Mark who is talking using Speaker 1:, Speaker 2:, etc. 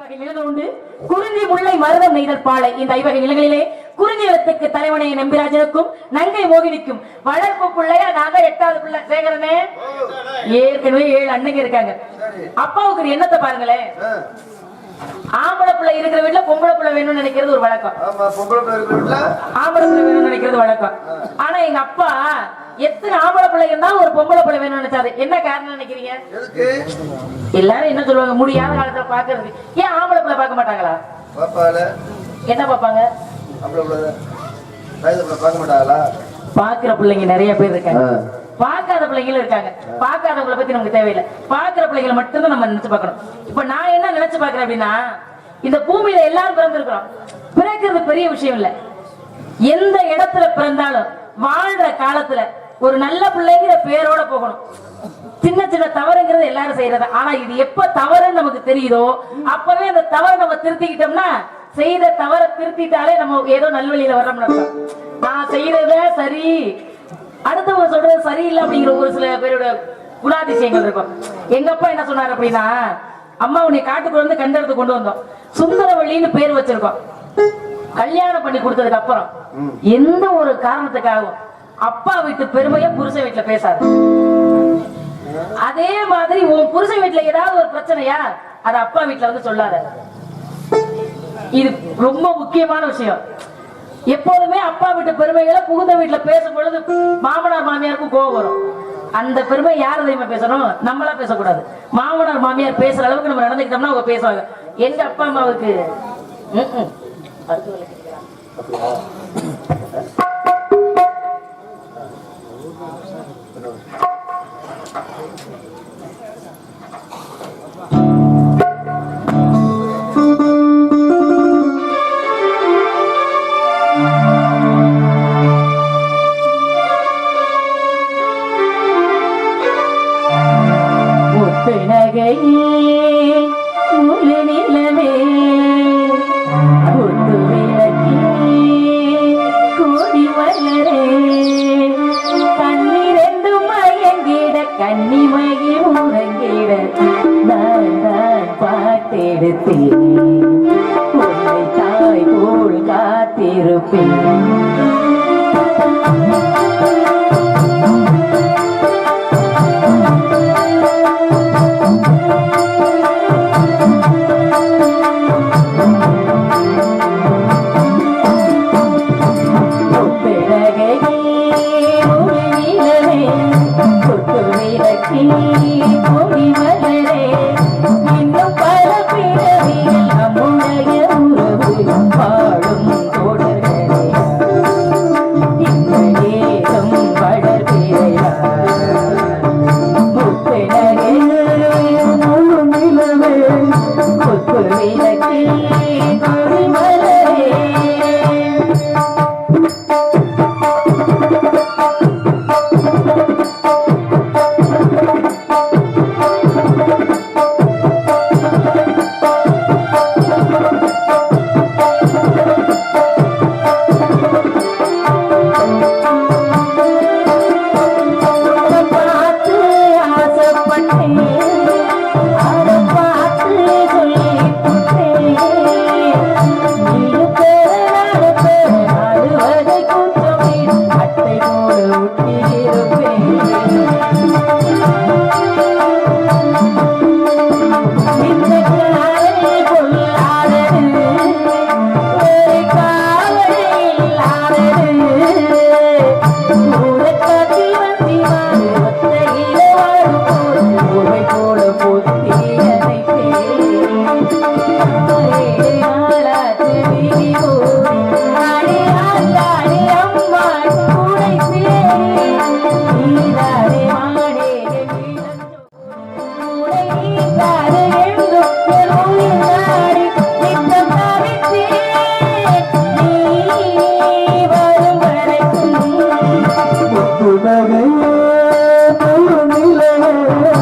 Speaker 1: ஐவகை நிலங்கள் உண்டு. குறிஞ்சி முல்லை மருதம் நெய்தல் பாலை. இந்த ஐவகை நிலங்களிலே குறிஞ்சி நிலத்துக்கு தலைவனை நம்பிராஜனுக்கும் நங்கை மோகினிக்கும் வளர்ப்பு பிள்ளையா நான் தான் எட்டாவது பிள்ளை. சேகரனே. ஏற்கனவே ஏழு அண்ணங்க இருக்காங்க. அப்பாவுக்கு ஒரு எண்ணத்தை பாருங்களேன்? ஆம்பளை பிள்ளை இருக்கிற வீட்டுல பொம்பளை பிள்ளை வேணும்னு நினைக்கிறது ஒரு வழக்கம். ஆம்பளை பிள்ளை வேணும்னு நினைக்கிறது வழக்கம். ஆனா எங்க அப்பா எத்தனை ஆம்பளை பிள்ளை இருந்தாலும் ஒரு பொம்பளை பிள்ளை வேணும்னு நினைச்சாரு என்ன காரணம் நினைக்கிறீங்க? எல்லாரும் என்ன சொல்லுவாங்க? முடியாத காலத்துல பாக்குறது ஏன் ஆம்பளை பிள்ளை பார்க்க மாட்டாங்களா? என்ன பார்ப்பாங்க? பாக்குற பிள்ளைங்க நிறைய பேர் இருக்காங்க. பார்க்காத பிள்ளைங்களும் இருக்காங்க. பார்க்காதவங்கள பத்தி நமக்கு தேவையில்லை. பாக்குற பிள்ளைங்களை மட்டும்தான் நம்ம நினைச்சு பார்க்கணும். இப்ப நான் என்ன நினைச்சு பார்க்கறேன் அப்படின்னா இந்த பூமியில எல்லாரும் பிறந்திருக்கிறோம். பிறக்கிறது பெரிய விஷயம் இல்ல. எந்த இடத்துல பிறந்தாலும் வாழ்ற காலத்துல ஒரு நல்ல பிள்ளைங்கிற பேரோட போகணும். சின்ன சின்ன தவறுங்கிறது எல்லாரும் செய்யறது. ஆனா இது எப்ப தவறுன்னு நமக்கு தெரியுதோ அப்பவே அந்த தவறை நம்ம திருத்திக்கிட்டோம்னா செய்த தவறை திருத்திட்டாலே நம்ம ஏதோ நல்வழியில வர்றோம் நான் செய்யறத சரி அடுத்தவங்க சொல்றது சரியில்லை அப்படிங்கிற ஒரு சில பேரோட குணாதிசயங்கள் இருக்கும். எங்க அப்பா என்ன சொன்னார் அப்படின்னா அம்மா உன்னை காட்டுக்குள்ள வந்து கண்டெடுத்து கொண்டு வந்தோம். சுந்தரவள்ளின்னு பேர் வச்சிருக்கோம். கல்யாணம் பண்ணி கொடுத்ததுக்கு அப்புறம் எந்த ஒரு காரணத்துக்காகவும் அப்பா வீட்டு பெருமையை புருஷன் வீட்டுல பேசாது. அதே மாதிரி உன் புருஷன் வீட்டுல ஏதாவது ஒரு பிரச்சனையா அது அப்பா வீட்டுல வந்து சொல்லாத. இது ரொம்ப முக்கியமான விஷயம். எப்போதுமே அப்பா வீட்டு பெருமைகளை புகுந்த வீட்டுல பேசும் பொழுது மாமனார் மாமியாருக்கும் கோவம் வரும். அந்த பெருமை யார் தெரியுமா பேசணும்? நம்மளா பேசக்கூடாது. மாமனார் மாமியார் பேசுற அளவுக்கு நம்ம நடந்துக்கிட்டோம்னா அவங்க பேசுவாங்க. எங்க அப்பா அம்மாவுக்கு? ம்ம். முத்து காத்திருப்பேன். உன்னை தாய் போல் காத்திருப்பேன். ¡Gracias!